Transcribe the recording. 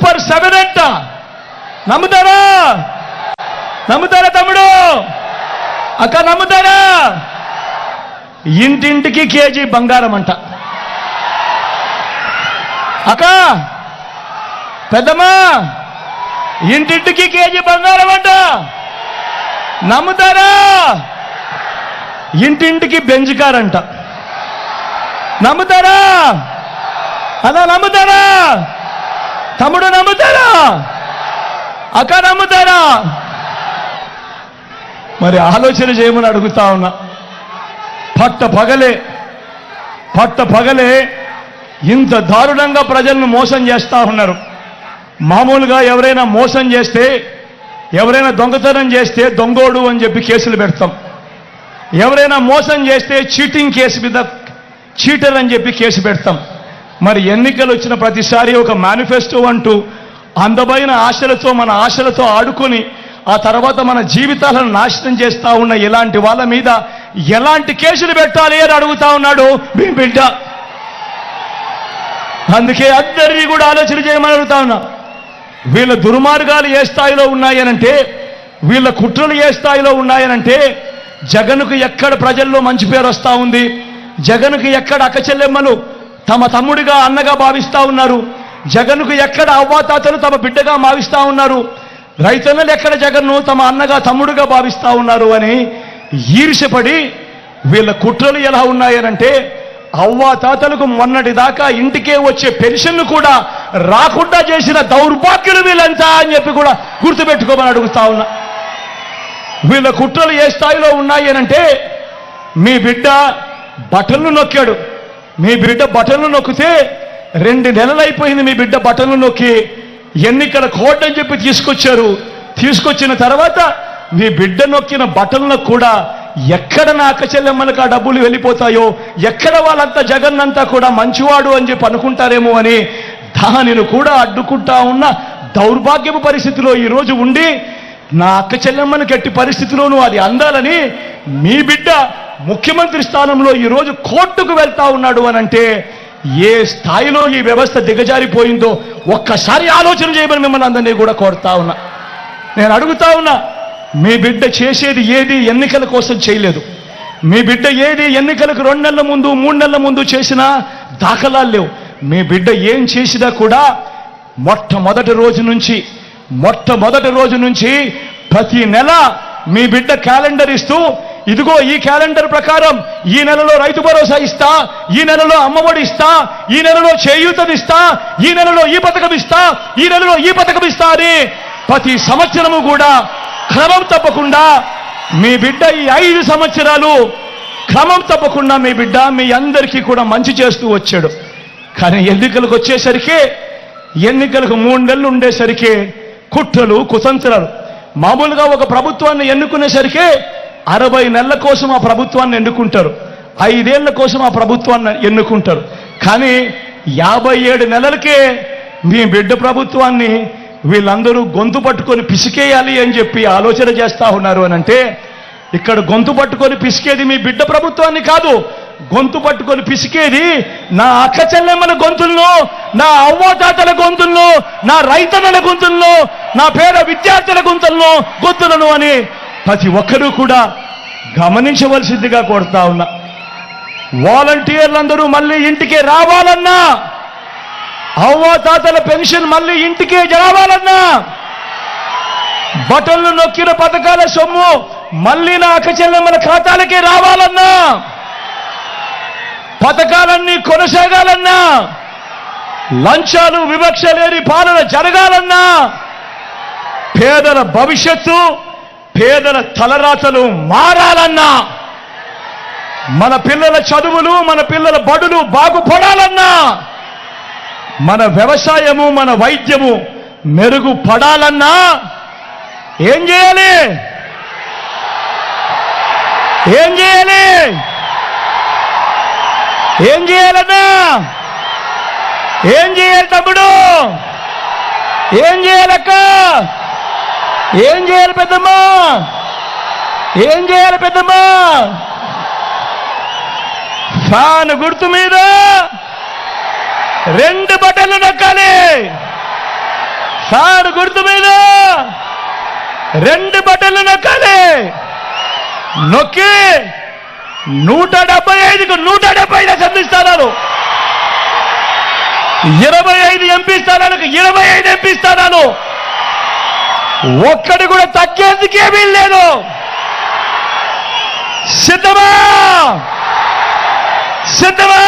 Super seven అంట. నమ్ముతారా? నమ్ముతారా తమ్ముడు? అక్క నమ్ముతారా? ఇంటింటికి కేజీ బంగారం అంట. అక్క పెద్దమ్మా ఇంటింటికి కేజీ బంగారం అంట. నమ్ముతారా? ఇంటింటికి బెంజ్ నమ్ముతారా? అలా నమ్ముతారా? తమ్ముడు నమ్ముతారా? అక్క నమ్ముతారా? మరి ఆలోచన చేయమని అడుగుతా ఉన్నా. పట్ట పగలే పట్ట పగలే ఇంత దారుణంగా ప్రజలను మోసం చేస్తా ఉన్నారు. మామూలుగా ఎవరైనా మోసం చేస్తే ఎవరైనా దొంగతనం చేస్తే దొంగోడు అని చెప్పి కేసులు పెడతాం. ఎవరైనా మోసం చేస్తే చీటింగ్ కేసు మీద చీటర్ అని చెప్పి కేసు పెడతాం. మరి ఎన్నికలు వచ్చిన ప్రతిసారి ఒక మేనిఫెస్టో అంటూ అందమైన ఆశలతో మన ఆశలతో ఆడుకొని ఆ తర్వాత మన జీవితాలను నాశనం చేస్తూ ఉన్న ఇలాంటి వాళ్ళ మీద ఎలాంటి కేసులు పెట్టాలి అని అడుగుతా ఉన్నాడు మీ బిడ్డ. అందుకే అందరినీ కూడా ఆలోచన చేయమని అడుగుతా ఉన్నా. వీళ్ళ దుర్మార్గాలు ఏ స్థాయిలో ఉన్నాయనంటే వీళ్ళ కుట్రలు ఏ స్థాయిలో ఉన్నాయనంటే జగన్కు ఎక్కడ ప్రజల్లో మంచి పేరు వస్తూ ఉంది జగన్కు ఎక్కడ అక్కచెల్లెమ్మలు తమ తమ్ముడిగా అన్నగా భావిస్తూ ఉన్నారు. జగన్కు ఎక్కడ అవ్వాతాతలు తమ బిడ్డగా భావిస్తూ ఉన్నారు. రైతన్నలు ఎక్కడ జగన్ను తమ అన్నగా తమ్ముడుగా భావిస్తూ ఉన్నారు అని ఈర్షపడి వీళ్ళ కుట్రలు ఎలా ఉన్నాయనంటే అవ్వా తాతలకు మొన్నటి దాకా ఇంటికే వచ్చే పెన్షన్లు కూడా రాకుండా చేసిన దౌర్భాగ్యులు వీళ్ళంతా అని చెప్పి కూడా గుర్తుపెట్టుకోమని అడుగుతా ఉన్నా. వీళ్ళ కుట్రలు ఏ స్థాయిలో ఉన్నాయనంటే మీ బిడ్డ బటన్లు నొక్కాడు. మీ బిడ్డ బటన్లు నొక్కితే రెండు నెలలు అయిపోయింది మీ బిడ్డ బటన్లు నొక్కి. ఎన్నికల కోడ్ అని చెప్పి తీసుకొచ్చారు. తీసుకొచ్చిన తర్వాత మీ బిడ్డ నొక్కిన బటన్లకు కూడా ఎక్కడ నా అక్కచెల్లెమ్మలకు ఆ డబ్బులు వెళ్ళిపోతాయో ఎక్కడ వాళ్ళంతా జగన్ అంతా కూడా మంచివాడు అని చెప్పి అనుకుంటారేమో అని దానిని కూడా అడ్డుకుంటా ఉన్న దౌర్భాగ్యపు పరిస్థితిలో ఈరోజు ఉండి నా అక్క చెల్లెమ్మను గట్టి పరిస్థితిలోనూ అది అందాలని మీ బిడ్డ ముఖ్యమంత్రి స్థానంలో ఈరోజు కోర్టుకు వెళ్తా ఉన్నాడు అని అంటే ఏ స్థాయిలో ఈ వ్యవస్థ దిగజారిపోయిందో ఒక్కసారి ఆలోచన చేయమని మిమ్మల్ని అందరినీ కూడా కోరుతా ఉన్నా. నేను అడుగుతా ఉన్నా మీ బిడ్డ చేసేది ఏది ఎన్నికల కోసం చేయలేదు. మీ బిడ్డ ఏది ఎన్నికలకు రెండు నెలల ముందు మూడు నెలల ముందు చేసినా దాఖలాలు లేవు. మీ బిడ్డ ఏం చేసినా కూడా మొట్టమొదటి రోజు నుంచి మొట్టమొదటి రోజు నుంచి ప్రతి నెల మీ బిడ్డ క్యాలెండర్ ఇస్తూ ఇదిగో ఈ క్యాలెండర్ ప్రకారం ఈ నెలలో రైతు భరోసా ఇస్తా ఈ నెలలో అమ్మఒడి ఇస్తా ఈ నెలలో చేయూతనిస్తా ఈ నెలలో ఈ పథకం ఇస్తా ఈ నెలలో ఈ పథకం ఇస్తా అని ప్రతి సంవత్సరము కూడా క్రమం తప్పకుండా మీ బిడ్డ ఈ ఐదు సంవత్సరాలు క్రమం తప్పకుండా మీ బిడ్డ మీ అందరికీ కూడా మంచి చేస్తూ వచ్చాడు. కానీ ఎన్నికలకు వచ్చేసరికి ఎన్నికలకు మూడు నెలలు ఉండేసరికి కుట్రలు కుతంత్రాలు. మామూలుగా ఒక ప్రభుత్వాన్ని ఎన్నుకునేసరికి అరవై నెలల కోసం ఆ ప్రభుత్వాన్ని ఎన్నుకుంటారు. ఐదేళ్ళ కోసం ఆ ప్రభుత్వాన్ని ఎన్నుకుంటారు. కానీ యాభై ఏడు నెలలకే మీ బిడ్డ ప్రభుత్వాన్ని వీళ్ళందరూ గొంతు పట్టుకొని పిసికేయాలి అని చెప్పి ఆలోచన చేస్తా ఉన్నారు అని అంటే ఇక్కడ గొంతు పట్టుకొని పిసికేది మీ బిడ్డ ప్రభుత్వాన్ని కాదు. గొంతు పట్టుకొని పిసికేది నా అక్క చెల్లెమ్మల గొంతుల్లో నా అవ్వతాతల గొంతుల్లో నా రైతన్నల గొంతుల్లో నా పేద విద్యార్థుల గొంతుల్లో గొంతులను అని ప్రతి ఒక్కరూ కూడా గమనించవలసిందిగా కోరుతా ఉన్నా. వాలంటీర్లందరూ మళ్ళీ ఇంటికి రావాలన్నా అవ్వతాతల పెన్షన్ మళ్ళీ ఇంటికే రావాలన్నా బటన్లు నొక్కిన పథకాల సొమ్ము మళ్ళీ నా అక్కచెల్లెమ్మల ఖాతాలకే రావాలన్నా పథకాలన్నీ కొనసాగాలన్నా లంచాలు వివక్ష లేని పాలన జరగాలన్నా పేదల భవిష్యత్తు పేదల తలరాతలు మారాలన్నా మన పిల్లల చదువులు మన పిల్లల బడులు బాగుపడాలన్నా మన వ్యవసాయము మన వైద్యము మెరుగుపడాలన్నా ఏం చేయాలి? ఏం చేయాలి? ఏం చేయాలన్నా? ఏం చేయాలి తమ్ముడు? ఏం చేయాలక్క ఏం చేయాలి పెద్దమ్మా? ఏం చేయాలి పెద్దమ్మా? ఫ్యాన్ గుర్తు మీద రెండు బటన్లు నొక్కాలి. ఫ్యాన్ గుర్తు మీద రెండు బటన్లు నొక్కాలి. నొక్కి నూట డెబ్బై ఐదుకు నూట డెబ్బై ఐదు అసెంబ్లీ స్థానాలు. ఇరవై ఐదు ఎంపీ స్థానాలకు ఇరవై ఐదు ఎంపీ స్థానాలు. ఒక్కటి కూడా తగ్గేందుకేమీ లేదు సిద్ధమా? సిద్ధమా?